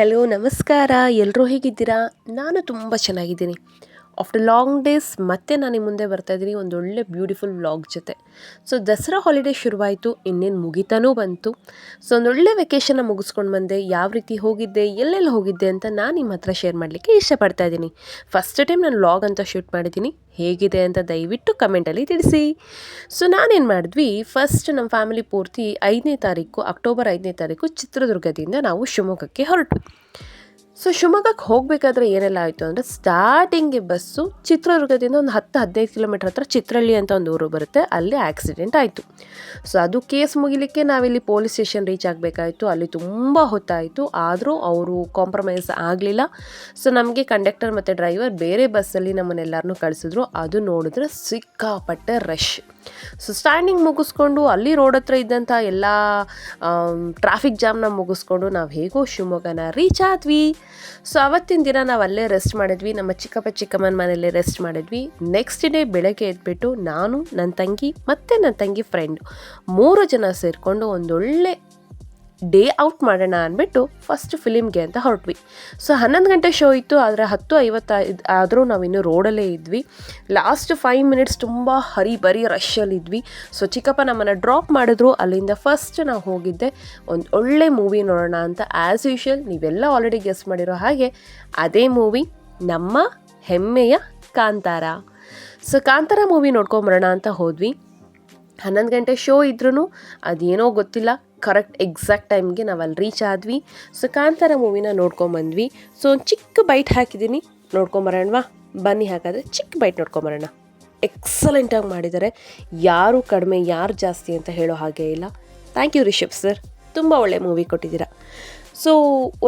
Hello ನಮಸ್ಕಾರ. ಎಲ್ಲರೂ ಹೇಗಿದ್ದೀರಾ? ನಾನು ತುಂಬ ಚೆನ್ನಾಗಿದ್ದೀನಿ. ಆಫ್ಟರ್ ಲಾಂಗ್ ಡೇಸ್ ಮತ್ತೆ ನಾನು ನಿಮ್ಮ ಮುಂದೆ ಬರ್ತಾ ಇದ್ದೀನಿ. ಒಳ್ಳೆ ಬ್ಯೂಟಿಫುಲ್ ವ್ಲಾಗ್ ಜೊತೆ. ಸೊ ದಸರಾ ಹಾಲಿಡೇ ಶುರುವಾಯಿತು. ಇನ್ನೇನು ಮುಗಿತಾನೂ ಬಂತು. ಸೊ ಒಂದೊಳ್ಳೆ ಒಳ್ಳೆ ವೆಕೇಷನ್ನ ಮುಗಿಸ್ಕೊಂಡು ಬಂದೆ. ಯಾವ ರೀತಿ ಹೋಗಿದ್ದೆ, ಎಲ್ಲೆಲ್ಲಿ ಹೋಗಿದ್ದೆ ಅಂತ ನಾನು ನಿಮ್ಮ ಹತ್ರ ಶೇರ್ ಮಾಡಲಿಕ್ಕೆ ಇಷ್ಟಪಡ್ತಾ ಇದ್ದೀನಿ. ಫಸ್ಟ್ ಟೈಮ್ ನಾನು ವ್ಲಾಗ್ ಅಂತ ಶೂಟ್ ಮಾಡಿದ್ದೀನಿ. ಹೇಗಿದೆ ಅಂತ ದಯವಿಟ್ಟು ಕಮೆಂಟಲ್ಲಿ ತಿಳಿಸಿ. ಸೊ ನಾನೇನು ಮಾಡಿದ್ವಿ ಫಸ್ಟ್ ನಮ್ಮ ಫ್ಯಾಮಿಲಿ ಪೂರ್ತಿ ಐದನೇ ತಾರೀಕು ಅಕ್ಟೋಬರ್ ಐದನೇ ತಾರೀಕು ಚಿತ್ರದುರ್ಗದಿಂದ ನಾವು ಶಿವಮೊಗ್ಗಕ್ಕೆ ಹೊರಟ್ವಿ. ಸೊ ಶಿವಮೊಗ್ಗಕ್ಕೆ ಹೋಗಬೇಕಾದ್ರೆ ಏನೆಲ್ಲ ಆಯಿತು ಅಂದರೆ ಸ್ಟಾರ್ಟಿಂಗ್ ಬಸ್ಸು ಚಿತ್ರದುರ್ಗದಿಂದ ಒಂದು ಹತ್ತು, ಹದಿನೈದು ಕಿಲೋಮೀಟರ್ ಹತ್ರ ಚಿತ್ರಹಳ್ಳಿ ಅಂತ ಒಂದು ಊರು ಬರುತ್ತೆ. ಅಲ್ಲಿ ಆಕ್ಸಿಡೆಂಟ್ ಆಯಿತು. ಸೊ ಅದು ಕೇಸ್ ಮುಗಿಲಿಕ್ಕೆ ನಾವಿಲ್ಲಿ ಪೊಲೀಸ್ ಸ್ಟೇಷನ್ ರೀಚ್ ಆಗಬೇಕಾಯಿತು. ಅಲ್ಲಿ ತುಂಬ ಹೊತ್ತಾಯಿತು. ಆದರೂ ಅವರು ಕಾಂಪ್ರಮೈಸ್ ಆಗಲಿಲ್ಲ. ಸೊ ನಮಗೆ ಕಂಡಕ್ಟರ್ ಮತ್ತು ಡ್ರೈವರ್ ಬೇರೆ ಬಸ್ಸಲ್ಲಿ ನಮ್ಮನ್ನೆಲ್ಲರನ್ನೂ ಕಳಿಸಿದ್ರು. ಅದು ನೋಡಿದ್ರೆ ಸಿಕ್ಕಾಪಟ್ಟೆ ರಶ್ ಸೊ ಸ್ಟ್ಯಾಂಡಿಂಗ್ ಮುಗಿಸ್ಕೊಂಡು ಅಲ್ಲಿ ರೋಡ್ ಹತ್ರ ಇದ್ದಂಥ ಎಲ್ಲ ಟ್ರಾಫಿಕ್ ಜಾಮ್ನ ಮುಗಿಸ್ಕೊಂಡು ನಾವು ಹೇಗೋ ಶಿವಮೊಗ್ಗನ ರೀಚ್ ಆದ್ವಿ. ಸೊ ಅವತ್ತಿನ ದಿನ ನಾವು ಅಲ್ಲೇ ರೆಸ್ಟ್ ಮಾಡಿದ್ವಿ. ನಮ್ಮ ಚಿಕ್ಕಪ್ಪ, ಚಿಕ್ಕಮ್ಮನ ಮನೆಯಲ್ಲೇ ರೆಸ್ಟ್ ಮಾಡಿದ್ವಿ. ನೆಕ್ಸ್ಟ್ ಡೇ ಬೆಳಗ್ಗೆ ಎದ್ಬಿಟ್ಟು ನಾನು ನನ್ನ ತಂಗಿ ಮತ್ತು ನನ್ನ ತಂಗಿ ಫ್ರೆಂಡು ಮೂರು ಜನ ಸೇರಿಕೊಂಡು ಒಂದೊಳ್ಳೆ ಡೇ ಔಟ್ ಮಾಡೋಣ ಅಂದ್ಬಿಟ್ಟು ಫಸ್ಟ್ ಫಿಲಿಮ್ಗೆ ಅಂತ ಹೊರಟ್ವಿ. ಸೊ ಹನ್ನೊಂದು ಗಂಟೆ ಶೋ ಇತ್ತು, ಆದರೆ ಹತ್ತು ಐವತ್ತೈದು ಆದರೂ ನಾವಿನ್ನೂ ರೋಡಲ್ಲೇ ಇದ್ವಿ. ಲಾಸ್ಟ್ ಫೈವ್ ಮಿನಿಟ್ಸ್ ತುಂಬ ಹರಿ ಬರಿ ರಶಲ್ಲಿದ್ವಿ ಸೊ ಚಿಕ್ಕಪ್ಪ ನಮ್ಮನ್ನು ಡ್ರಾಪ್ ಮಾಡಿದ್ರು. ಅಲ್ಲಿಂದ ಫಸ್ಟ್ ನಾವು ಹೋಗಿದ್ದೆ. ಒಂದು ಒಳ್ಳೆ ಮೂವಿ ನೋಡೋಣ ಅಂತ ಆ್ಯಸ್ ಯೂಶುವಲ್ ನೀವೆಲ್ಲ ಆಲ್ರೆಡಿ ಗೆಸ್ ಮಾಡಿರೋ ಹಾಗೆ ಅದೇ ಮೂವಿ ನಮ್ಮ ಹೆಮ್ಮೆಯ ಕಾಂತಾರ. ಸೊ ಕಾಂತಾರ ಮೂವಿ ನೋಡ್ಕೊಂಬರೋಣ ಅಂತ ಹೋದ್ವಿ. ಹನ್ನೊಂದು ಗಂಟೆ ಶೋ ಇದ್ರೂ ಅದೇನೋ ಗೊತ್ತಿಲ್ಲ. ಕರೆಕ್ಟ್ ಎಕ್ಸಾಕ್ಟ್ ಟೈಮ್ಗೆ ನಾವು ಅಲ್ಲಿ ರೀಚ್ ಆದ್ವಿ. ಸೊ ಕಾಂತಾರ ಮೂವಿನ ನೋಡ್ಕೊಂಬಂದ್ವಿ ಸೊ ಒಂದು ಚಿಕ್ಕ ಬೈಟ್ ಹಾಕಿದ್ದೀನಿ. ನೋಡ್ಕೊಂಬರೋಣವಾ ಬನ್ನಿ ಹಾಗಾದರೆ ಚಿಕ್ಕ ಬೈಟ್ ನೋಡ್ಕೊಂಬರೋಣ ಎಕ್ಸಲೆಂಟಾಗಿ ಮಾಡಿದ್ದಾರೆ. ಯಾರು ಕಡಿಮೆ, ಯಾರು ಜಾಸ್ತಿ ಅಂತ ಹೇಳೋ ಹಾಗೆ ಇಲ್ಲ. ಥ್ಯಾಂಕ್ ಯು ರಿಷಬ್ ಸರ್ ತುಂಬ ಒಳ್ಳೆ ಮೂವಿ ಕೊಟ್ಟಿದ್ದೀರಾ. ಸೊ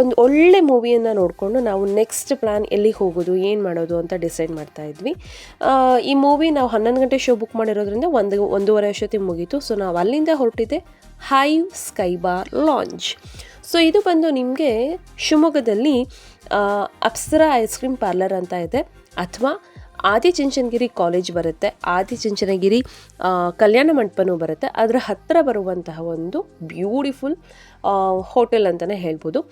ಒಂದು ಒಳ್ಳೆ ಮೂವಿಯನ್ನು ನೋಡಿಕೊಂಡು ನಾವು ನೆಕ್ಸ್ಟ್ ಪ್ಲ್ಯಾನ್ ಎಲ್ಲಿಗೆ ಹೋಗೋದು, ಏನು ಮಾಡೋದು ಅಂತ ಡಿಸೈಡ್ ಮಾಡ್ತಾ ಇದ್ವಿ. ಈ ಮೂವಿ ನಾವು ಹನ್ನೊಂದು ಗಂಟೆ ಶೋ ಬುಕ್ ಮಾಡಿರೋದ್ರಿಂದ ಒಂದು, ಒಂದೂವರೆ ಅಷ್ಟೊತ್ತಿಗೆ ಮುಗೀತು. ಸೊ ನಾವು ಅಲ್ಲಿಂದ ಹೊರಟಿದ್ದೆ hive sky bar launch so ಇದು ಬಂದು ನಿಮಗೆ ಶಿವಮೊಗ್ಗದಲ್ಲಿ ಅಪ್ಸರಾ ಐಸ್ ಕ್ರೀಮ್ ಪಾರ್ಲರ್ ಅಂತ ಇದೆ. ಅಥವಾ ಆದಿಚುಂಚನಗಿರಿ ಕಾಲೇಜ್ ಬರುತ್ತೆ. ಆದಿಚುಂಚನಗಿರಿ ಕಲ್ಯಾಣ ಮಂಟಪನೂ ಬರುತ್ತೆ. ಅದರ ಹತ್ತಿರ ಬರುವಂತಹ ಒಂದು ಬ್ಯೂಟಿಫುಲ್ ಹೋಟೆಲ್ ಅಂತಲೇ ಹೇಳ್ಬೋದು.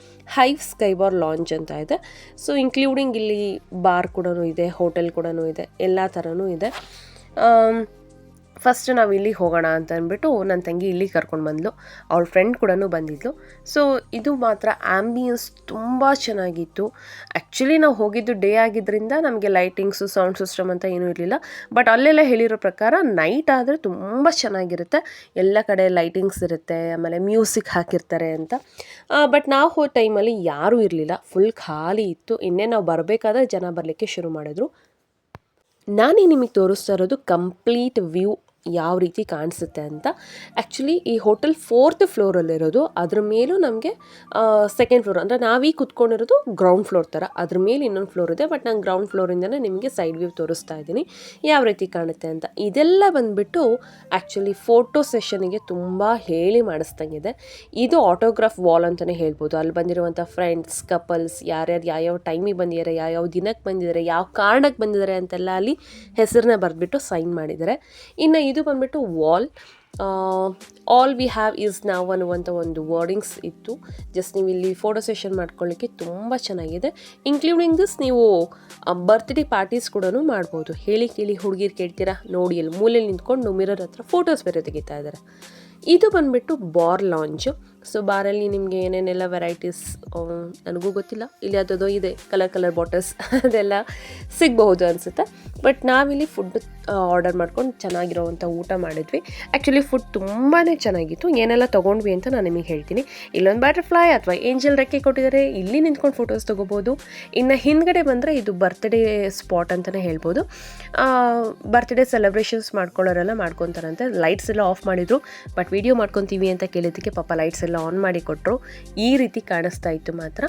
ಸ್ಕೈ ಬಾರ್ ಲಾಂಚ್ ಅಂತ ಇದೆ. ಸೊ ಇನ್ಕ್ಲೂಡಿಂಗ್ ಇಲ್ಲಿ ಬಾರ್ ಕೂಡ ಇದೆ, ಹೋಟೆಲ್ ಕೂಡ ಇದೆ, ಎಲ್ಲ ಥರನೂ ಇದೆ. ಫಸ್ಟ್ ನಾವು ಇಲ್ಲಿಗೆ ಹೋಗೋಣ ಅಂತ ಅಂದ್ಬಿಟ್ಟು ನನ್ನ ತಂಗಿ ಇಲ್ಲಿಗೆ ಕರ್ಕೊಂಡು ಬಂದ್ಲು. ಅವಳ ಫ್ರೆಂಡ್ ಕೂಡ ಬಂದಿದ್ಲು. ಸೊ ಇದು ಮಾತ್ರ ಆ್ಯಂಬಿಯನ್ಸ್ ತುಂಬ ಚೆನ್ನಾಗಿತ್ತು. ಆ್ಯಕ್ಚುಲಿ ನಾವು ಹೋಗಿದ್ದು ಡೇ ಆಗಿದ್ದರಿಂದ ನಮಗೆ ಲೈಟಿಂಗ್ಸು ಸೌಂಡ್ ಸಿಸ್ಟಮ್ ಅಂತ ಏನೂ ಇರಲಿಲ್ಲ. ಬಟ್ ಅಲ್ಲೆಲ್ಲ ಹೇಳಿರೋ ಪ್ರಕಾರ ನೈಟ್ ಆದರೆ ತುಂಬ ಚೆನ್ನಾಗಿರುತ್ತೆ. ಎಲ್ಲ ಕಡೆ ಲೈಟಿಂಗ್ಸ್ ಇರುತ್ತೆ, ಆಮೇಲೆ ಮ್ಯೂಸಿಕ್ ಹಾಕಿರ್ತಾರೆ ಅಂತ. ಬಟ್ ನಾವು ಹೋದ ಟೈಮಲ್ಲಿ ಯಾರೂ ಇರಲಿಲ್ಲ. ಫುಲ್ ಖಾಲಿ ಇತ್ತು. ಇನ್ನೇ ನಾವು ಬರಬೇಕಾದ್ರೆ ಜನ ಬರಲಿಕ್ಕೆ ಶುರು ಮಾಡಿದ್ರು. ನಾನೇ ನಿಮಗೆ ತೋರಿಸ್ತಾ ಇರೋದು ಕಂಪ್ಲೀಟ್ ವ್ಯೂ ಯಾವ ರೀತಿ ಕಾಣಿಸುತ್ತೆ ಅಂತ. ಆ್ಯಕ್ಚುಲಿ ಈ ಹೋಟೆಲ್ ಫೋರ್ತ್ ಫ್ಲೋರಲ್ಲಿರೋದು ಅದ್ರ ಮೇಲೂ ನಮಗೆ ಸೆಕೆಂಡ್ ಫ್ಲೋರ್ ಅಂದರೆ ನಾವೀಗ ಕುತ್ಕೊಂಡಿರೋದು ಗ್ರೌಂಡ್ ಫ್ಲೋರ್ ಥರ ಅದ್ರ ಮೇಲೆ ಇನ್ನೊಂದು ಫ್ಲೋರ್ ಇದೆ ಬಟ್ ನಾನು ಗ್ರೌಂಡ್ ಫ್ಲೋರಿಂದನೇ ನಿಮಗೆ ಸೈಡ್ ವ್ಯೂ ತೋರಿಸ್ತಾ ಇದ್ದೀನಿ. ಯಾವ ರೀತಿ ಕಾಣುತ್ತೆ ಅಂತ. ಇದೆಲ್ಲ ಬಂದುಬಿಟ್ಟು ಆ್ಯಕ್ಚುಲಿ ಫೋಟೋ ಸೆಷನಿಗೆ ತುಂಬ ಹೇಳಿ ಮಾಡಿಸ್ದಂಗಿದೆ. ಇದು ಆಟೋಗ್ರಾಫ್ ವಾಲ್ ಅಂತಲೇ ಹೇಳ್ಬೋದು. ಅಲ್ಲಿ ಬಂದಿರುವಂಥ ಫ್ರೆಂಡ್ಸ್ ಕಪಲ್ಸ್ ಯಾರ್ಯಾರು ಯಾವ್ಯಾವ ಟೈಮಿಗೆ ಬಂದಿದ್ದಾರೆ, ಯಾವ್ಯಾವ ದಿನಕ್ಕೆ ಬಂದಿದ್ದಾರೆ, ಯಾವ ಕಾರಣಕ್ಕೆ ಬಂದಿದ್ದಾರೆ ಅಂತೆಲ್ಲ ಅಲ್ಲಿ ಹೆಸರನ್ನ ಬರೆದ್ಬಿಟ್ಟು ಸೈನ್ ಮಾಡಿದ್ದಾರೆ. ಇನ್ನು ಇದು ಬಂದ್ಬಿಟ್ಟು wall. All we have is ನಾವ್ ಅನ್ನುವಂಥ ಒಂದು ವರ್ಡಿಂಗ್ಸ್ ಇತ್ತು. ಜಸ್ಟ್ ನೀವು ಇಲ್ಲಿ ಫೋಟೋ ಸೆಷನ್ ಮಾಡ್ಕೊಳ್ಳಿಕ್ಕೆ ತುಂಬ ಚೆನ್ನಾಗಿದೆ. ಇನ್ಕ್ಲೂಡಿಂಗ್ ದಿಸ್ ನೀವು ಬರ್ತ್ಡೇ ಪಾರ್ಟೀಸ್ ಕೂಡ ಮಾಡ್ಬೋದು. ಹೇಳಿ, ಕೇಳಿ ಹುಡುಗಿರು ಕೇಳ್ತೀರಾ? ನೋಡಿ, ಅಲ್ಲಿ ಮೂಲೆಯಲ್ಲಿ ನಿಂತ್ಕೊಂಡು ಮಿರರ್ ಹತ್ರ ಫೋಟೋಸ್ ಬೇರೆ ತೆಗಿತಾ ಇದ್ದಾರೆ ಇದು ಬಂದ್ಬಿಟ್ಟು ಬಾರ್ ಲಾಂಚು ಸೊ ಬಾರಲ್ಲಿ ನಿಮಗೆ ಏನೇನೆಲ್ಲ ವೆರೈಟೀಸ್ ನನಗೂ ಗೊತ್ತಿಲ್ಲ. ಇಲ್ಲಿ ಅದೋ ಇದೆ ಕಲರ್ ಕಲರ್ ಬಾಟಲ್ಸ್ ಅದೆಲ್ಲ ಸಿಗಬಹುದು ಅನಿಸುತ್ತೆ. ಬಟ್ ನಾವಿಲ್ಲಿ ಫುಡ್ ಆರ್ಡರ್ ಮಾಡ್ಕೊಂಡು ಚೆನ್ನಾಗಿರೋವಂಥ ಊಟ ಮಾಡಿದ್ವಿ. ಆ್ಯಕ್ಚುಲಿ ಫುಡ್ ತುಂಬಾ ಚೆನ್ನಾಗಿತ್ತು. ಏನೆಲ್ಲ ತೊಗೊಂಡ್ವಿ ಅಂತ ನಾನು ನಿಮಗೆ ಹೇಳ್ತೀನಿ. ಇಲ್ಲೊಂದು ಬಟರ್ಫ್ಲೈ ಅಥವಾ ಏಂಜಲ್ ರೆಕ್ಕೆ ಕೊಟ್ಟಿದ್ದಾರೆ, ಇಲ್ಲಿ ನಿಂತ್ಕೊಂಡು ಫೋಟೋಸ್ ತೊಗೋಬೋದು. ಇನ್ನು ಹಿಂದ್ಗಡೆ ಬಂದರೆ ಇದು ಬರ್ತ್ಡೇ ಸ್ಪಾಟ್ ಅಂತಲೇ ಹೇಳ್ಬೋದು. ಬರ್ತ್ಡೇ ಸೆಲೆಬ್ರೇಷನ್ಸ್ ಮಾಡ್ಕೊಳ್ಳೋರೆಲ್ಲ ಮಾಡ್ಕೊತಾರಂತೆ. ಲೈಟ್ಸ್ ಎಲ್ಲ ಆಫ್ ಮಾಡಿದರು. ಬಟ್ ವಿಡಿಯೋ ಮಾಡ್ಕೊತೀವಿ ಅಂತ ಕೇಳಿದ್ದಕ್ಕೆ ಪಾಪ ಲೈಟ್ಸ್ ಆನ್ ಮಾಡಿ ಕೊಟ್ಟರು ಈ ರೀತಿ ಕಾಣಿಸ್ತಾ ಇತ್ತು ಮಾತ್ರ.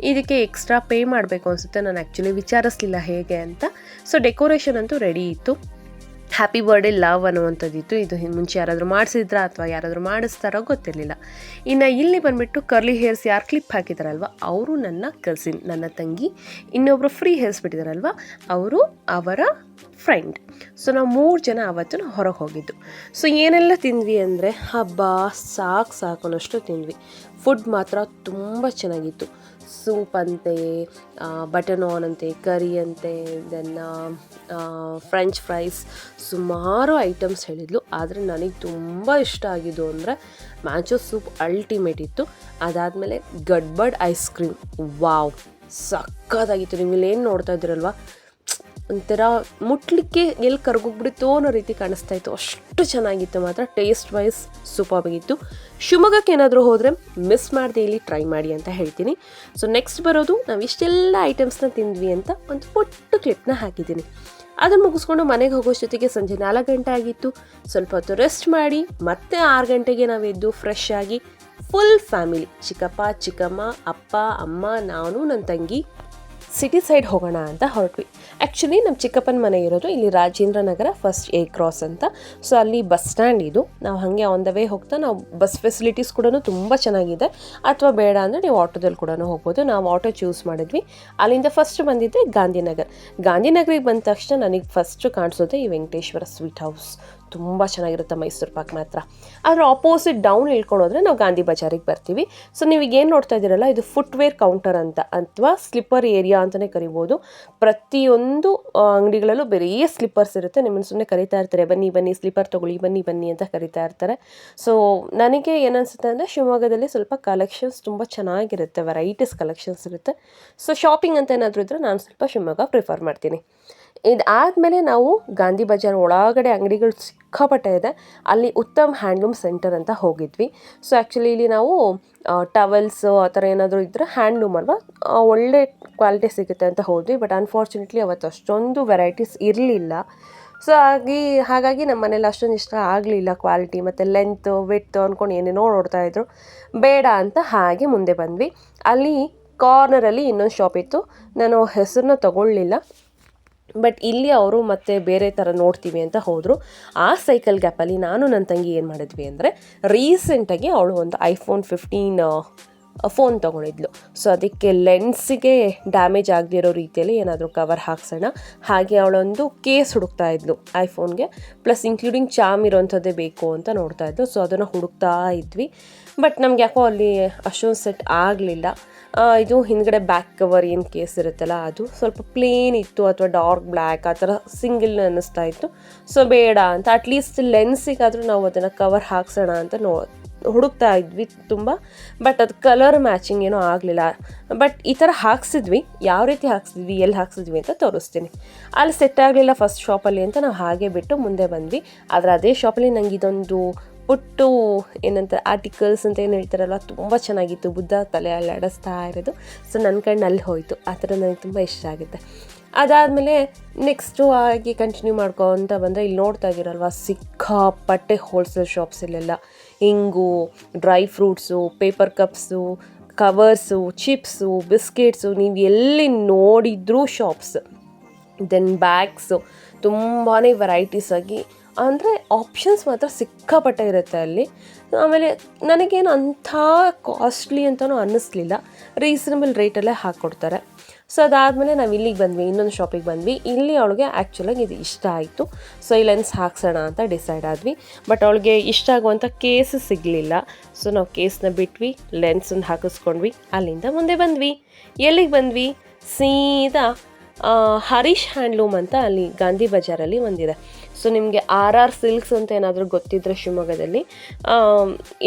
ಇದಕ್ಕೆ ಎಕ್ಸ್ಟ್ರಾ ಪೇ ಮಾಡಬೇಕು ಅನಿಸುತ್ತೆ, ನಾನು ಆ್ಯಕ್ಚುಲಿ ವಿಚಾರಿಸ್ಲಿಲ್ಲ ಹೇಗೆ ಅಂತ. ಸೊ ಡೆಕೋರೇಷನ್ ಅಂತೂ ರೆಡಿ ಇತ್ತು. ಹ್ಯಾಪಿ ಬರ್ಡೇ ಲವ್ ಅನ್ನುವಂಥದ್ದಿತ್ತು. ಇದು ಮುಂಚೆ ಯಾರಾದರೂ ಮಾಡಿಸಿದ್ರಾ ಅಥವಾ ಯಾರಾದರೂ ಮಾಡಿಸ್ತಾರೋ ಗೊತ್ತಿರಲಿಲ್ಲ. ಇನ್ನು ಇಲ್ಲಿ ಬಂದುಬಿಟ್ಟು ಕರ್ಲಿ ಹೇರ್ಸ್ ಯಾರು ಕ್ಲಿಪ್ ಹಾಕಿದಾರಲ್ವ, ಅವರು ನನ್ನ ಕಸಿನ್ ನನ್ನ ತಂಗಿ ಇನ್ನೊಬ್ಬರು ಫ್ರೀ ಹೇರ್ಸ್ ಬಿಟ್ಟಿದಾರಲ್ವ, ಅವರು ಅವರ ಫ್ರೆಂಡ್ ಸೊ ನಾವು ಮೂರು ಜನ ಆವತ್ತು ಹೊರಗೆ ಹೋಗಿದ್ದು. ಸೊ ಏನೆಲ್ಲ ತಿಂದ್ವಿ ಅಂದರೆ ಹಬ್ಬ, ಸಾಕು ಸಾಕು ಅನ್ನೋಷ್ಟು ತಿಂದ್ವಿ. ಫುಡ್ ಮಾತ್ರ ತುಂಬ ಚೆನ್ನಾಗಿತ್ತು. ಸೂಪ್ ಅಂತೆ ಬಟನ್ ಆನ್ ಅಂತೆ, ಕರಿ ಅಂತೆ, ದೆನ್ ಫ್ರೆಂಚ್ ಫ್ರೈಸ್ ಸುಮಾರು ಐಟಮ್ಸ್ ಹೇಳಿದ್ಲು. ಆದರೆ ನನಗೆ ತುಂಬ ಇಷ್ಟ ಆಗಿದ್ದು ಅಂದರೆ ಮ್ಯಾಂಚೋ ಸೂಪ್ ಅಲ್ಟಿಮೇಟ್ ಇತ್ತು. ಅದಾದಮೇಲೆ ಗಡ್ಬಡ್ ಐಸ್ ಕ್ರೀಮ್. ವಾವ್ ಸಕ್ಕತ್ತಾಗಿತ್ತು ನೀವು ಏನು ನೋಡ್ತಾ ಇದ್ದೀರಲ್ವ? ಒಂಥರ ಮುಟ್ಲಿಕ್ಕೆ ಎಲ್ಲಿ ಕರ್ಗೋಗ್ಬಿಡುತ್ತೋ ಅನ್ನೋ ರೀತಿ ಕಾಣಿಸ್ತಾ ಇತ್ತು. ಅಷ್ಟು ಚೆನ್ನಾಗಿತ್ತು ಮಾತ್ರ ಟೇಸ್ಟ್ ವೈಸ್ ಸೂಪಾಗಿತ್ತು ಶಿವಮೊಗ್ಗಕ್ಕೆ ಏನಾದರೂ ಹೋದರೆ ಮಿಸ್ ಮಾಡದೆ ಇಲ್ಲಿ ಟ್ರೈ ಮಾಡಿ ಅಂತ ಹೇಳ್ತೀನಿ. ಸೊ ನೆಕ್ಸ್ಟ್ ಬರೋದು ನಾವು ಇಷ್ಟೆಲ್ಲ ಐಟಮ್ಸ್ನ ತಿಂದ್ವಿ ಅಂತ ಒಂದು ಪುಟ್ಟು ಕ್ಲಿಪ್ನ ಹಾಕಿದ್ದೀನಿ. ಅದನ್ನು ಮುಗಿಸ್ಕೊಂಡು ಮನೆಗೆ ಹೋಗೋಷ್ಟೊತ್ತಿಗೆ ಸಂಜೆ ನಾಲ್ಕು ಗಂಟೆ ಆಗಿತ್ತು. ಸ್ವಲ್ಪ ಹೊತ್ತು ರೆಸ್ಟ್ ಮಾಡಿ, ಮತ್ತೆ ಆರು ಗಂಟೆಗೆ ನಾವು ಎದ್ದು ಫ್ರೆಶ್ ಆಗಿ ಫುಲ್ ಫ್ಯಾಮಿಲಿ ಚಿಕ್ಕಪ್ಪ, ಚಿಕ್ಕಮ್ಮ, ಅಪ್ಪ, ಅಮ್ಮ, ನಾನು ನನ್ನ ತಂಗಿ ಸಿಟಿ ಸೈಡ್ ಹೋಗೋಣ ಅಂತ ಹೊರಟ್ವಿ. ಆ್ಯಕ್ಚುಲಿ ನಮ್ಮ ಚಿಕ್ಕಪ್ಪನ ಮನೆ ಇರೋದು ಇಲ್ಲಿ Rajendra Nagar first A cross ಅಂತ. ಸೊ ಅಲ್ಲಿ ಬಸ್ ಸ್ಟ್ಯಾಂಡ್ ಇದು. ನಾವು ಹಾಗೆ ಆನ್ ದ ವೇ ಹೋಗ್ತಾ ನಾವು ಬಸ್ ಫೆಸಿಲಿಟೀಸ್ ಕೂಡ ತುಂಬ ಚೆನ್ನಾಗಿದೆ. ಅಥವಾ ಬೇಡ ಅಂದರೆ ನೀವು ಆಟೋದಲ್ಲಿ ಕೂಡ ಹೋಗ್ಬೋದು. ನಾವು ಆಟೋ ಚೂಸ್ ಮಾಡಿದ್ವಿ. ಅಲ್ಲಿಂದ ಫಸ್ಟ್ ಬಂದಿದ್ದೆ ಗಾಂಧಿನಗರ್. ಗಾಂಧಿನಗರಿಗೆ ಬಂದ ತಕ್ಷಣ ನನಗೆ ಫಸ್ಟು ಕಾಣಿಸೋದೆ ಈ ವೆಂಕಟೇಶ್ವರ ಸ್ವೀಟ್ ಹೌಸ್ ತುಂಬ ಚೆನ್ನಾಗಿರುತ್ತೆ ಮೈಸೂರು ಪಾಕ್ ಮಾತ್ರ. ಆದರೆ ಆಪೋಸಿಟ್ ಡೌನ್ ಇಳ್ಕೊಂಡು ಹೋದ್ರೆ ನಾವು ಗಾಂಧಿ ಬಜಾರಿಗೆ ಬರ್ತೀವಿ. ಸೊ ನೀವು ಏನು ನೋಡ್ತಾ ಇದ್ದೀರಲ್ಲ, ಇದು ಫುಟ್ವೇರ್ ಕೌಂಟರ್ ಅಂತ, ಅಥವಾ ಸ್ಲಿಪ್ಪರ್ ಏರಿಯಾ ಅಂತಲೇ ಕರಿಬೋದು. ಪ್ರತಿಯೊಂದು ಅಂಗಡಿಗಳಲ್ಲೂ ಬೇರೆ ಸ್ಲಿಪ್ಪರ್ಸ್ ಇರುತ್ತೆ. ನಿಮ್ಮನ್ನು ಸುಮ್ಮನೆ ಕರಿತಾ ಇರ್ತಾರೆ, ಬನ್ನಿ ಬನ್ನಿ ಸ್ಲಿಪ್ಪರ್ ತೊಗೊಳ್ಳಿ, ಬನ್ನಿ ಬನ್ನಿ ಅಂತ ಕರಿತಾ ಇರ್ತಾರೆ. ಸೊ ನನಗೆ ಏನನ್ಸುತ್ತೆ ಅಂದರೆ ಶಿವಮೊಗ್ಗದಲ್ಲಿ ಸ್ವಲ್ಪ ಕಲೆಕ್ಷನ್ಸ್ ತುಂಬ ಚೆನ್ನಾಗಿರುತ್ತೆ ವೆರೈಟೀಸ್ ಕಲೆಕ್ಷನ್ಸ್ ಇರುತ್ತೆ. ಸೊ ಶಾಪಿಂಗ್ ಅಂತ ಏನಾದರೂ ಇದ್ದರೆ ನಾನು ಸ್ವಲ್ಪ ಶಿವಮೊಗ್ಗ ಪ್ರಿಫರ್ ಮಾಡ್ತೀನಿ. ಇದಾದಮೇಲೆ ನಾವು ಗಾಂಧಿ ಬಜಾರ್ ಒಳಗಡೆ ಅಂಗಡಿಗಳು ಸಿಕ್ಕಾಪಟ್ಟೆ ಇದೆ. ಅಲ್ಲಿ ಉತ್ತಮ್ ಹ್ಯಾಂಡ್ಲೂಮ್ ಸೆಂಟರ್ ಅಂತ ಹೋಗಿದ್ವಿ. ಸೊ ಆ್ಯಕ್ಚುಲಿ ಇಲ್ಲಿ ನಾವು ಟವೆಲ್ಸ್ ಆ ಥರ ಏನಾದರೂ ಇದ್ದರೆ ಹ್ಯಾಂಡ್ಲೂಮ್ ಅಲ್ವಾ? ಒಳ್ಳೆ ಕ್ವಾಲಿಟಿ ಸಿಗುತ್ತೆ ಅಂತ ಹೋದ್ವಿ. ಬಟ್ ಅನ್ಫಾರ್ಚುನೇಟ್ಲಿ ಅವತ್ತು ಅಷ್ಟೊಂದು ವೆರೈಟೀಸ್ ಇರಲಿಲ್ಲ. ಸೊ ಹಾಗಾಗಿ ಹಾಗಾಗಿ ನಮ್ಮ ಮನೇಲಿ ಅಷ್ಟೊಂದು ಇಷ್ಟ ಆಗಲಿಲ್ಲ ಕ್ವಾಲಿಟಿ ಮತ್ತು ಲೆಂತ್ ವಿಡ್ತ್ ಅಂದ್ಕೊಂಡು ಏನೇನೋ ನೋಡ್ತಾ ಇದ್ರು. ಬೇಡ ಅಂತ ಹಾಗೆ ಮುಂದೆ ಬಂದ್ವಿ. ಅಲ್ಲಿ ಕಾರ್ನರಲ್ಲಿ ಇನ್ನೊಂದು ಶಾಪ್ ಇತ್ತು. ನಾನು ಹೆಸರನ್ನ ತಗೊಳ್ಳಿಲ್ಲ. ಬಟ್ ಇಲ್ಲಿ ಅವರು ಮತ್ತೆ ಬೇರೆ ಥರ ನೋಡ್ತೀವಿ ಅಂತ ಹೋದರು. ಆ ಸೈಕಲ್ ಗ್ಯಾಪಲ್ಲಿ ನಾನು ನನ್ನ ತಂಗಿ ಏನು ಮಾಡಿದ್ವಿ ಅಂದರೆ ರೀಸೆಂಟಾಗಿ ಅವಳು ಒಂದು ಐಫೋನ್ ಫಿಫ್ಟೀನ್ ಫೋನ್ ತೊಗೊಂಡಿದ್ಲು. ಸೊ ಅದಕ್ಕೆ ಲೆನ್ಸಿಗೆ ಡ್ಯಾಮೇಜ್ ಆಗದಿರೋ ರೀತಿಯಲ್ಲಿ ಏನಾದರೂ ಕವರ್ ಹಾಕ್ಸೋಣ. ಹಾಗೆ ಅವಳೊಂದು ಕೇಸ್ ಹುಡುಕ್ತಾ ಇದ್ಲು ಐಫೋನ್ಗೆ ಪ್ಲಸ್ ಇನ್ಕ್ಲೂಡಿಂಗ್ ಚಾಮ್ ಇರೋಂಥದ್ದೇ ಬೇಕು ಅಂತ ನೋಡ್ತಾ ಇದ್ಲು. ಸೊ ಅದನ್ನು ಹುಡುಕ್ತಾ ಇದ್ವಿ. ಬಟ್ ನಮ್ಗೆ ಯಾಕೋ ಅಲ್ಲಿ ಅಷ್ಟೊಂದು ಸೆಟ್ ಆಗಲಿಲ್ಲ. ಇದು ಹಿಂದ್ಗಡೆ ಬ್ಯಾಕ್ ಕವರ್ ಏನು ಕೇಸ್ ಇರುತ್ತಲ್ಲ, ಅದು ಸ್ವಲ್ಪ ಪ್ಲೇನ್ ಇತ್ತು ಅಥವಾ ಡಾರ್ಕ್ ಬ್ಲ್ಯಾಕ್ ಆ ಥರ ಸಿಂಗಲ್ ಅನ್ನಿಸ್ತಾ ಇತ್ತು. ಸೊ ಬೇಡ ಅಂತ ಅಟ್ಲೀಸ್ಟ್ ಲೆನ್ಸಿಗಾದರೂ ನಾವು ಅದನ್ನು ಕವರ್ ಹಾಕ್ಸೋಣ ಅಂತ ನೋ, ಹುಡುಕ್ತಾ ಇದ್ವಿ ತುಂಬ ಬಟ್ ಅದು ಕಲರ್ ಮ್ಯಾಚಿಂಗ್ ಏನೂ ಆಗಲಿಲ್ಲ. ಬಟ್ ಈ ಥರ ಹಾಕ್ಸಿದ್ವಿ, ಯಾವ ರೀತಿ ಹಾಕ್ಸಿದ್ವಿ, ಎಲ್ಲಿ ಹಾಕ್ಸಿದ್ವಿ ಅಂತ ತೋರಿಸ್ತೀನಿ. ಅಲ್ಲಿ ಸೆಟ್ ಆಗಲಿಲ್ಲ ಫಸ್ಟ್ ಶಾಪಲ್ಲಿ ಅಂತ ನಾವು ಹಾಗೆ ಬಿಟ್ಟು ಮುಂದೆ ಬಂದ್ವಿ. ಆದರೆ ಅದೇ ಶಾಪಲ್ಲಿ ನಂಗೆ ಇದೊಂದು ಪುಟ್ಟು ಏನಂತ ಆರ್ಟಿಕಲ್ಸ್ ಅಂತ ಏನು ಹೇಳ್ತಾರಲ್ಲ, ತುಂಬ ಚೆನ್ನಾಗಿತ್ತು. ಬುದ್ಧ ತಲೆ ಅಲ್ಲಾಡಿಸ್ತಾ ಇರೋದು. ಸೊ ನನ್ನ ಕಣ್ಣು ಅಲ್ಲಿ ಹೋಯಿತು. ಆ ಥರ ನನಗೆ ತುಂಬ ಇಷ್ಟ ಆಗುತ್ತೆ. ಅದಾದಮೇಲೆ ನೆಕ್ಸ್ಟು ಆಗಿ ಕಂಟಿನ್ಯೂ ಮಾಡ್ಕೊತ ಬಂದರೆ ಇಲ್ಲಿ ನೋಡ್ತಾ ಇದ್ದೀರಲ್ವ, ಸಿಕ್ಕಾಪಟ್ಟೆ ಹೋಲ್ಸೇಲ್ ಶಾಪ್ಸಲ್ಲೆಲ್ಲ ಇಂಗು dry fruits paper cups covers chips biscuits ನೀವು ಎಲ್ಲಿ ನೋಡಿದ್ರೂ ಶಾಪ್ಸ್ ದೆನ್ ಬ್ಯಾಗ್ಸು ತುಂಬಾ ವೆರೈಟೀಸ್ ಆಗಿ ಅಂದರೆ ಆಪ್ಷನ್ಸ್ ಮಾತ್ರ ಸಿಕ್ಕಾಪಟ್ಟೆ ಇರುತ್ತೆ ಅಲ್ಲಿ. ಆಮೇಲೆ ನನಗೇನು ಅಂಥ ಕಾಸ್ಟ್ಲಿ ಅಂತಲೂ ಅನ್ನಿಸ್ಲಿಲ್ಲ. ರೀಸನಬಲ್ ರೇಟಲ್ಲೇ ಹಾಕ್ಕೊಡ್ತಾರೆ ಸೊ ಅದಾದಮೇಲೆ ನಾವು ಇಲ್ಲಿಗೆ ಬಂದ್ವಿ, ಇನ್ನೊಂದು ಶಾಪಿಗೆ ಬಂದ್ವಿ. ಇಲ್ಲಿ ಅವಳಿಗೆ ಆ್ಯಕ್ಚುಲಾಗಿ ಇದು ಇಷ್ಟ ಆಯಿತು. ಸೊ ಈ ಲೆನ್ಸ್ ಹಾಕ್ಸೋಣ ಅಂತ ಡಿಸೈಡ್ ಆದ್ವಿ. ಬಟ್ ಅವಳಿಗೆ ಇಷ್ಟ ಆಗುವಂಥ ಕೇಸ್ ಸಿಗಲಿಲ್ಲ. ಸೊ ನಾವು ಕೇಸ್ನ ಬಿಟ್ವಿ ಲೆನ್ಸನ್ನು ಹಾಕಿಸ್ಕೊಂಡ್ವಿ. ಅಲ್ಲಿಂದ ಮುಂದೆ ಬಂದ್ವಿ. ಎಲ್ಲಿಗೆ ಬಂದ್ವಿ? ಸೀದಾ ಹರೀಶ್ ಹ್ಯಾಂಡ್ಲೂಮ್ ಅಂತ ಅಲ್ಲಿ ಗಾಂಧಿ ಬಜಾರಲ್ಲಿ ಒಂದಿದೆ. ಸೊ ನಿಮಗೆ ಆರ್ ಆರ್ ಸಿಲ್ಕ್ಸ್ ಅಂತ ಏನಾದರೂ ಗೊತ್ತಿದ್ದರೆ ಶಿವಮೊಗ್ಗದಲ್ಲಿ.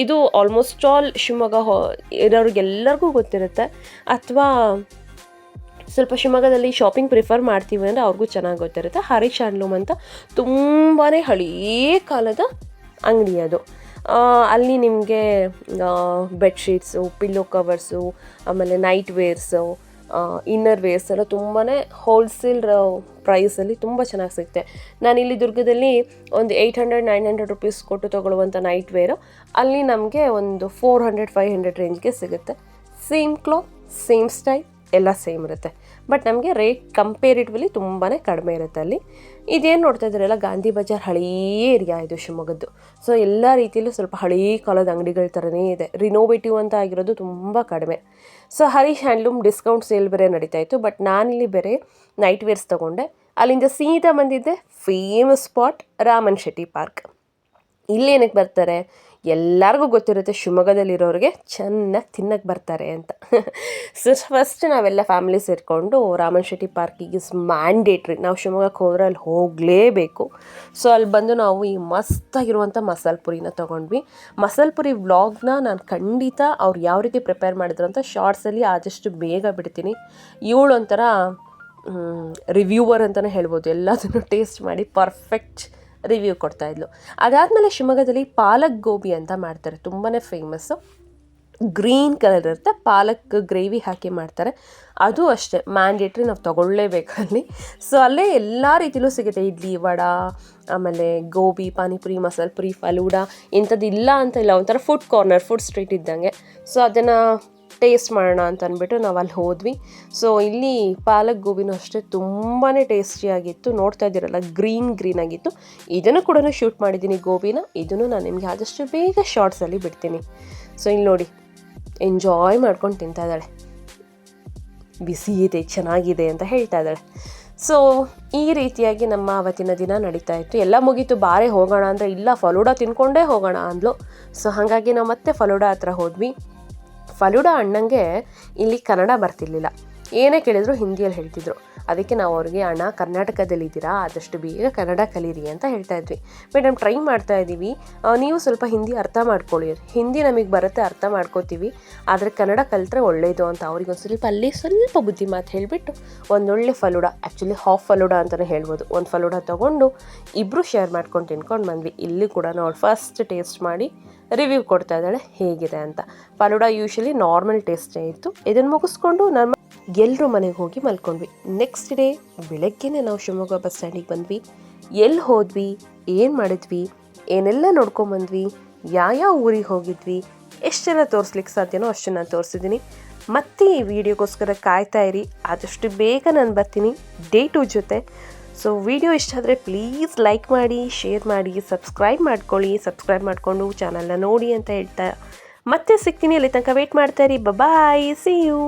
ಇದು ಆಲ್ಮೋಸ್ಟ್ ಆಲ್ ಶಿವಮೊಗ್ಗ ಹೋ, ಇರೋರಿಗೆಲ್ಲರಿಗೂ ಗೊತ್ತಿರುತ್ತೆ. ಅಥವಾ ಸ್ವಲ್ಪ ಶಿವಮೊಗ್ಗದಲ್ಲಿ ಶಾಪಿಂಗ್ ಪ್ರಿಫರ್ ಮಾಡ್ತೀವಿ ಅಂದರೆ ಅವ್ರಿಗೂ ಚೆನ್ನಾಗಿ ಗೊತ್ತಿರುತ್ತೆ. ಹರೀಶ್ ಹ್ಯಾಂಡ್ಲೂಮ್ ಅಂತ ತುಂಬಾ ಹಳೇ ಕಾಲದ ಅಂಗಡಿ ಅದು. ಅಲ್ಲಿ ನಿಮಗೆ ಬೆಡ್ಶೀಟ್ಸು ಪಿಲ್ಲೋ ಕವರ್ಸು ಆಮೇಲೆ ನೈಟ್ ವೇರ್ಸು ಇನ್ನರ್ ವೇರ್ಸ್ ಎಲ್ಲ ತುಂಬಾ ಹೋಲ್ಸೇಲ್ ಪ್ರೈಸಲ್ಲಿ ತುಂಬ ಚೆನ್ನಾಗಿ ಸಿಗುತ್ತೆ. ನಾನಿಲ್ಲಿ ದುರ್ಗದಲ್ಲಿ ಒಂದು eight hundred nine hundred rupees ಕೊಟ್ಟು ತೊಗೊಳ್ಳುವಂಥ ನೈಟ್ ವೇರು ಅಲ್ಲಿ ನಮಗೆ ಒಂದು ಫೋರ್ ಹಂಡ್ರೆಡ್ ಫೈವ್ ಹಂಡ್ರೆಡ್ ರೇಂಜ್ಗೆ ಸಿಗುತ್ತೆ. ಸೇಮ್ ಕ್ಲಾತ್ ಸೇಮ್ ಸ್ಟೈಲ್ ಎಲ್ಲ ಸೇಮ್ ಇರುತ್ತೆ. ಬಟ್ ನಮಗೆ ರೇಟ್ ಕಂಪೇರಿಟಿವ್ಲಿ ತುಂಬಾ ಕಡಿಮೆ ಇರುತ್ತೆ ಅಲ್ಲಿ. ಇದೇನು ನೋಡ್ತಾ ಇದ್ದೀರಲ್ಲ ಗಾಂಧಿ ಬಜಾರ್ ಹಳೇ ಏರಿಯಾ ಇದು ಶಿವಮೊಗ್ಗದ್ದು. ಸೊ ಎಲ್ಲ ರೀತಿಯಲ್ಲೂ ಸ್ವಲ್ಪ ಹಳೇ ಕಾಲದ ಅಂಗಡಿಗಳ ಥರನೇ ಇದೆ. ರಿನೋವೇಟಿವ್ ಅಂತ ಆಗಿರೋದು ತುಂಬ ಕಡಿಮೆ. So Harish handloom discount sale ಬೇರೆ ನಡೀತಾ ಇತ್ತು. ಬಟ್ ನಾನಿಲ್ಲಿ ಬೇರೆ ನೈಟ್ ವೇರ್ಸ್ ತೊಗೊಂಡೆ. ಅಲ್ಲಿಂದ ಸೀದಾ ಬಂದಿದ್ದೆ famous spot Raman Shetty park ಇಲ್ಲಿ ಏನಕ್ಕೆ ಬರ್ತಾರೆ? ಎಲ್ಲರಿಗೂ ಗೊತ್ತಿರುತ್ತೆ ಶಿವಮೊಗ್ಗದಲ್ಲಿರೋರಿಗೆ ಚೆನ್ನಾಗಿ ತಿನ್ನಕ್ಕೆ ಬರ್ತಾರೆ ಅಂತ. ಸೊ ಫಸ್ಟ್ ನಾವೆಲ್ಲ ಫ್ಯಾಮಿಲಿ ಸೇರಿಕೊಂಡು ರಾಮನ್ ಶೆಟ್ಟಿ ಪಾರ್ಕಿಗೆ ಇಸ್ ಮ್ಯಾಂಡೇಟ್ರಿ ನಾವು ಶಿವಮೊಗ್ಗಕ್ಕೆ ಹೋದ್ರೆ ಅಲ್ಲಿ ಹೋಗಲೇಬೇಕು. ಸೊ ಅಲ್ಲಿ ಬಂದು ನಾವು ಈ ಮಸ್ತಾಗಿರುವಂಥ ಮಸಾಲೆ ಪುರಿನ ತೊಗೊಂಡ್ವಿ. ಮಸಾಲೆ ಪುರಿ ವ್ಲಾಗ್ನ ನಾನು ಖಂಡಿತ ಅವ್ರು ಯಾವ ರೀತಿ ಪ್ರಿಪೇರ್ ಮಾಡಿದ್ರು ಅಂತ ಶಾರ್ಟ್ಸಲ್ಲಿ ಆದಷ್ಟು ಬೇಗ ಬಿಡ್ತೀನಿ. ಇವಳು ಒಂಥರ ರಿವ್ಯೂವರ್ ಅಂತಲೇ ಹೇಳ್ಬೋದು. ಎಲ್ಲದನ್ನು ಟೇಸ್ಟ್ ಮಾಡಿ ಪರ್ಫೆಕ್ಟ್ ರಿವ್ಯೂ ಕೊಡ್ತಾಯಿದ್ಲು ಅದಾದಮೇಲೆ ಶಿವಮೊಗ್ಗದಲ್ಲಿ ಪಾಲಕ್ ಗೋಬಿ ಅಂತ ಮಾಡ್ತಾರೆ. ತುಂಬಾ ಫೇಮಸ್ಸು ಗ್ರೀನ್ ಕಲರ್ ಇರುತ್ತೆ. ಪಾಲಕ್ ಗ್ರೇವಿ ಹಾಕಿ ಮಾಡ್ತಾರೆ. ಅದು ಅಷ್ಟೇ. ಮ್ಯಾಂಡೇಟ್ರಿ ನಾವು ತೊಗೊಳ್ಳೇಬೇಕು ಅಲ್ಲಿ. ಸೊ ಅಲ್ಲೇ ಎಲ್ಲ ರೀತಿಲೂ ಸಿಗುತ್ತೆ. ಇಡ್ಲಿ ವಡ, ಆಮೇಲೆ ಗೋಬಿ, ಪಾನಿಪುರಿ, ಮಸಾಲೆ ಪುರಿ, ಫಲೂಡ ಇಂಥದ್ದು ಇಲ್ಲ ಅಂತ ಇಲ್ಲ. ಒಂಥರ ಫುಡ್ ಕಾರ್ನರ್ ಫುಡ್ ಸ್ಟ್ರೀಟ್ ಇದ್ದಂಗೆ. ಸೊ ಅದನ್ನು ಟೇಸ್ಟ್ ಮಾಡೋಣ ಅಂತ ಅಂದ್ಬಿಟ್ಟು ನಾವು ಅಲ್ಲಿ ಹೋದ್ವಿ. ಸೊ ಇಲ್ಲಿ ಪಾಲಕ್ ಗೋಬಿನೂ ಅಷ್ಟೇ ತುಂಬಾ ಟೇಸ್ಟಿಯಾಗಿತ್ತು ನೋಡ್ತಾ ಇದ್ದೀರಲ್ಲ ಗ್ರೀನ್ ಗ್ರೀನ್ ಆಗಿತ್ತು. ಇದನ್ನು ಕೂಡ ಶೂಟ್ ಮಾಡಿದ್ದೀನಿ ಗೋಬಿನ. ಇದನ್ನು ನಾನು ನಿಮಗೆ ಆದಷ್ಟು ಬೇಗ ಶಾರ್ಟ್ಸಲ್ಲಿ ಬಿಡ್ತೀನಿ. ಸೊ ಇಲ್ಲಿ ನೋಡಿ ಎಂಜಾಯ್ ಮಾಡ್ಕೊಂಡು ತಿಂತಾ ಇದ್ದಾಳೆ. ಬಿಸಿ ಇದೆ, ಚೆನ್ನಾಗಿದೆ ಅಂತ ಹೇಳ್ತಾ ಇದ್ದಾಳೆ. ಸೊ ಈ ರೀತಿಯಾಗಿ ನಮ್ಮ ಅವತ್ತಿನ ದಿನ ನಡೀತಾ ಇತ್ತು. ಎಲ್ಲ ಮುಗೀತು, ಬಾರೆ ಹೋಗೋಣ ಅಂದರೆ ಇಲ್ಲ, ಫಲೂಡ ತಿನ್ಕೊಂಡೇ ಹೋಗೋಣ ಅಂದ್ಲು. ಸೊ ಹಾಗಾಗಿ ನಾವು ಮತ್ತೆ ಫಲೂಡ ಹತ್ರ ಹೋದ್ವಿ. ಫಲೂಡಾ ಅಣ್ಣಂಗೆ ಇಲ್ಲಿ ಕನ್ನಡ ಬರ್ತಿರ್ಲಿಲ್ಲ. ಏನೇ ಕೇಳಿದ್ರು ಹಿಂದಿಯಲ್ಲಿ ಹೇಳ್ತಿದ್ರು. ಅದಕ್ಕೆ ನಾವು ಅವ್ರಿಗೆ, ಅಣ್ಣ ಕರ್ನಾಟಕದಲ್ಲಿದ್ದೀರಾ ಆದಷ್ಟು ಬೇಗ ಕನ್ನಡ ಕಲೀರಿ ಅಂತ ಹೇಳ್ತಾ ಇದ್ವಿ. ಮೇಡಮ್, ಟ್ರೈ ಮಾಡ್ತಾ ಇದ್ದೀವಿ. ನೀವು ಸ್ವಲ್ಪ ಹಿಂದಿ ಅರ್ಥ ಮಾಡ್ಕೊಳ್ಳಿ. ಹಿಂದಿ ನಮಗೆ ಬರುತ್ತೆ, ಅರ್ಥ ಮಾಡ್ಕೋತೀವಿ. ಆದರೆ ಕನ್ನಡ ಕಲಿತ್ರೆ ಒಳ್ಳೆಯದು ಅಂತ ಅವ್ರಿಗೆ ಒಂದು ಸ್ವಲ್ಪ, ಅಲ್ಲಿ ಸ್ವಲ್ಪ ಬುದ್ಧಿ ಮಾತು ಹೇಳಿಬಿಟ್ಟು ಒಂದೊಳ್ಳೆ ಫಲೂಡ ಆ್ಯಕ್ಚುಲಿ ಹಾಫ್ ಫಲೂಡ ಅಂತಲೇ ಹೇಳ್ಬೋದು. ಒಂದು ಫಲೂಡ ತೊಗೊಂಡು ಇಬ್ಬರು ಶೇರ್ ಮಾಡ್ಕೊಂಡು ತಿನ್ಕೊಂಡು ಬಂದ್ವಿ. ಇಲ್ಲಿ ಕೂಡ ನಾವು ಫಸ್ಟ್ ಟೇಸ್ಟ್ ಮಾಡಿ ರಿವ್ಯೂ ಕೊಡ್ತಾ ಇದ್ದಾಳೆ, ಹೇಗಿದೆ ಅಂತ. ಫಲೂಡ ಯೂಶಲಿ ನಾರ್ಮಲ್ ಟೇಸ್ಟೇ ಇತ್ತು. ಇದನ್ನು ಮುಗಿಸ್ಕೊಂಡು ನಮ್ಮ ಎಲ್ಲರೂ ಮನೆಗೆ ಹೋಗಿ ಮಲ್ಕೊಂಡ್ವಿ. ನೆಕ್ಸ್ಟ್ ಡೇ ಬೆಳಗ್ಗೆನೇ ನಾವು ಶಿವಮೊಗ್ಗ ಬಸ್ ಸ್ಟ್ಯಾಂಡಿಗೆ ಬಂದ್ವಿ. ಎಲ್ಲಿ ಹೋದ್ವಿ, ಏನು ಮಾಡಿದ್ವಿ, ಏನೆಲ್ಲ ನೋಡ್ಕೊಂಬಂದ್ವಿ ಯಾವ ಊರಿಗೆ ಹೋಗಿದ್ವಿ ಎಷ್ಟೆಲ್ಲ ತೋರಿಸ್ಲಿಕ್ಕೆ ಸಾಧ್ಯನೋ ಅಷ್ಟು ನಾನು ತೋರಿಸಿದ್ದೀನಿ. ಮತ್ತೆ ಈ ವಿಡಿಯೋಗೋಸ್ಕರ ಕಾಯ್ತಾ ಇರಿ, ಆದಷ್ಟು ಬೇಗ ನಾನು ಬರ್ತೀನಿ ಡೇ ಟು ಜೊತೆ. ಸೊ ವಿಡಿಯೋ ಇಷ್ಟ ಆದರೆ ಪ್ಲೀಸ್ ಲೈಕ್ ಮಾಡಿ ಶೇರ್ ಮಾಡಿ ಸಬ್ಸ್ಕ್ರೈಬ್ ಮಾಡ್ಕೊಳ್ಳಿ ಸಬ್ಸ್ಕ್ರೈಬ್ ಮಾಡಿಕೊಂಡು ಚಾನಲ್ನ ನೋಡಿ ಅಂತ ಹೇಳ್ತಾ. ಮತ್ತೆ ಸಿಗ್ತೀನಿ ಅಲ್ಲಿ ತನಕ ವೇಟ್ ಮಾಡ್ತಾ ಇರಿ. Bye see you